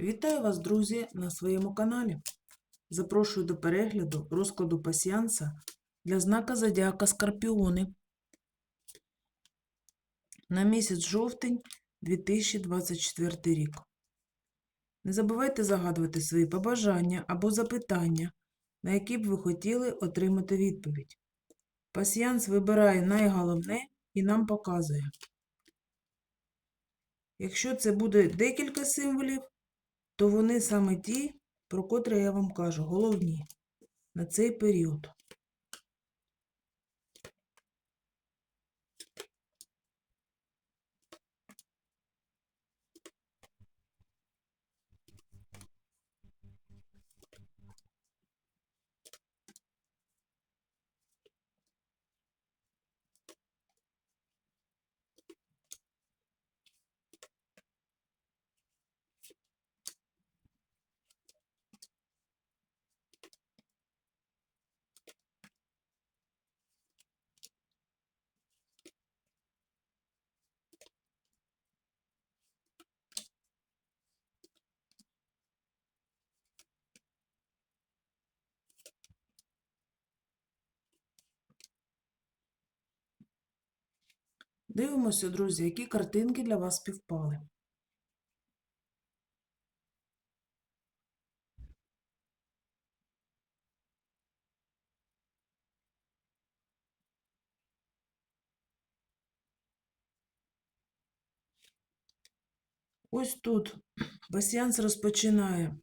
Вітаю вас, друзі, на своєму каналі. Запрошую до перегляду розкладу пасіянса для знака Зодіака Скорпіони на місяць жовтень 2024 рік. Не забувайте загадувати свої побажання або запитання, на які б ви хотіли отримати відповідь. Пасіянс вибирає найголовне і нам показує. Якщо це буде декілька символів, то вони саме ті, про котрі я вам кажу, головні на цей період. Дивимося, друзі, які картинки для вас співпали. Ось тут пасіянс розпочинає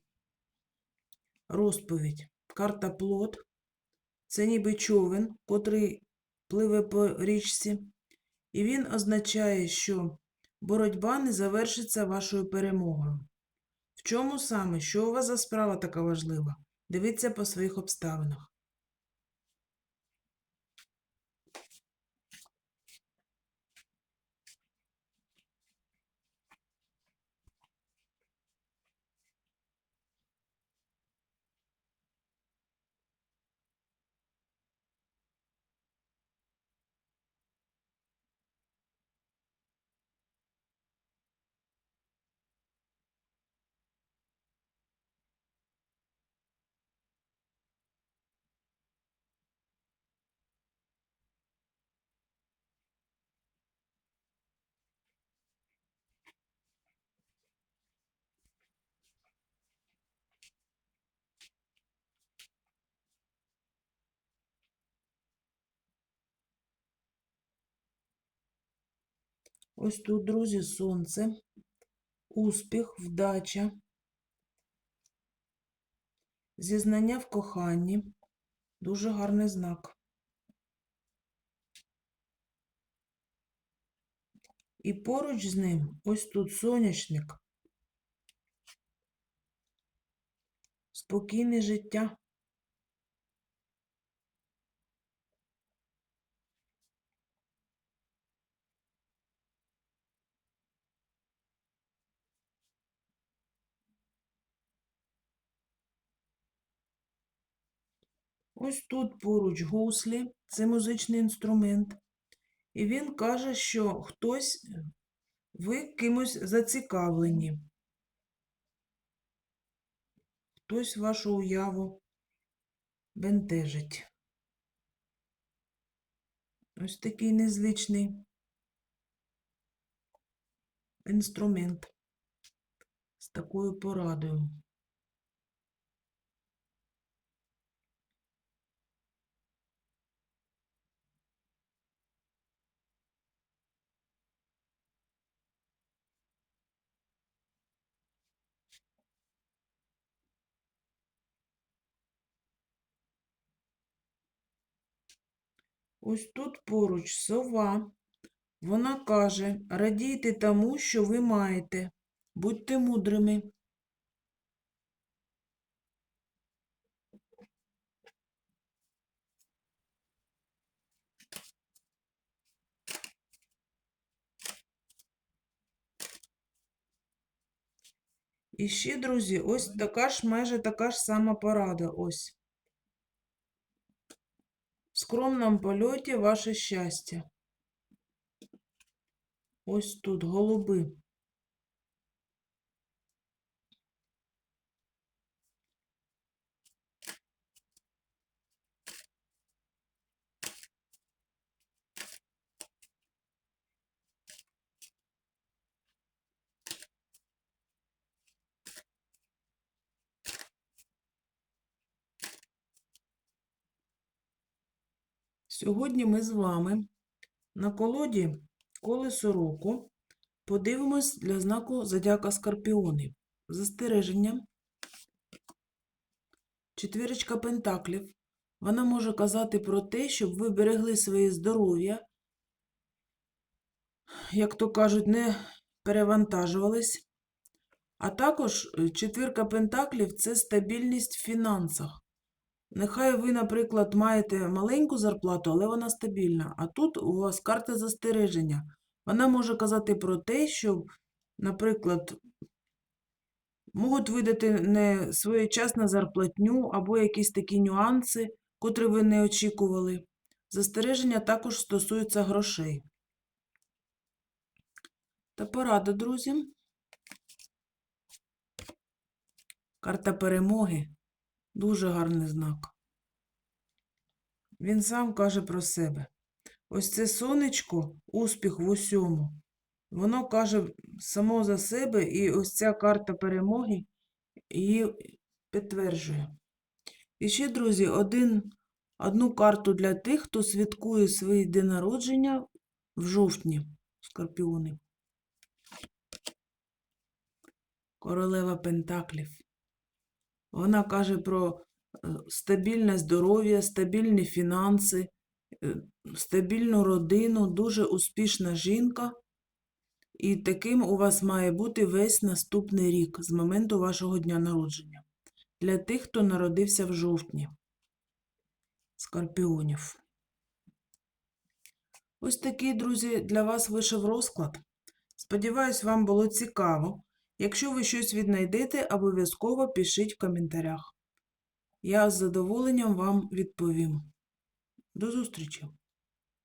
розповідь. Карта плот. Це ніби човен, котрий пливе по річці. І він означає, що боротьба не завершиться вашою перемогою. В чому саме? Що у вас за справа така важлива? Дивіться по своїх обставинах. Ось тут, друзі, сонце, успіх, вдача, зізнання в коханні. Дуже гарний знак. І поруч з ним ось тут сонячник. Спокійне життя. Ось тут поруч гуслі, це музичний інструмент. І він каже, що хтось, ви кимось зацікавлені. Хтось вашу уяву бентежить. Ось такий незвичний інструмент з такою порадою. Ось тут поруч сова. Вона каже: радійте тому, що ви маєте. Будьте мудрими. І ще, друзі, ось така ж майже така ж сама порада. Ось. В скромном польоті ваше щастя. Ось тут голуби. Сьогодні ми з вами на колоді колесо року подивимось для знаку Зодіака Скорпіони. Застереження. Четвірочка Пентаклів. Вона може казати про те, щоб ви берегли своє здоров'я, як то кажуть, не перевантажувались. А також е, четвірка Пентаклів це стабільність в фінансах. Нехай ви, наприклад, маєте маленьку зарплату, але вона стабільна. А тут у вас карта застереження. Вона може казати про те, що, наприклад, можуть видати не своєчасну зарплатню або якісь такі нюанси, котрі ви не очікували. Застереження також стосуються грошей. Та порада, друзі. Карта перемоги. Дуже гарний знак. Він сам каже про себе. Ось це сонечко, успіх в усьому. Воно каже само за себе, і ось ця карта перемоги її підтверджує. І ще, друзі, один, одну карту для тих, хто святкує свій день народження в жовтні, скорпіони. Королева Пентаклів. Вона каже про е, стабільне здоров'я, стабільні фінанси, е, стабільну родину, дуже успішна жінка. І таким у вас має бути весь наступний рік з моменту вашого дня народження. Для тих, хто народився в жовтні. Скорпіонів. Ось такий, друзі, для вас вийшов розклад. Сподіваюсь, вам було цікаво. Якщо ви щось віднайдете, обов'язково пишіть в коментарях. Я з задоволенням вам відповім. До зустрічі!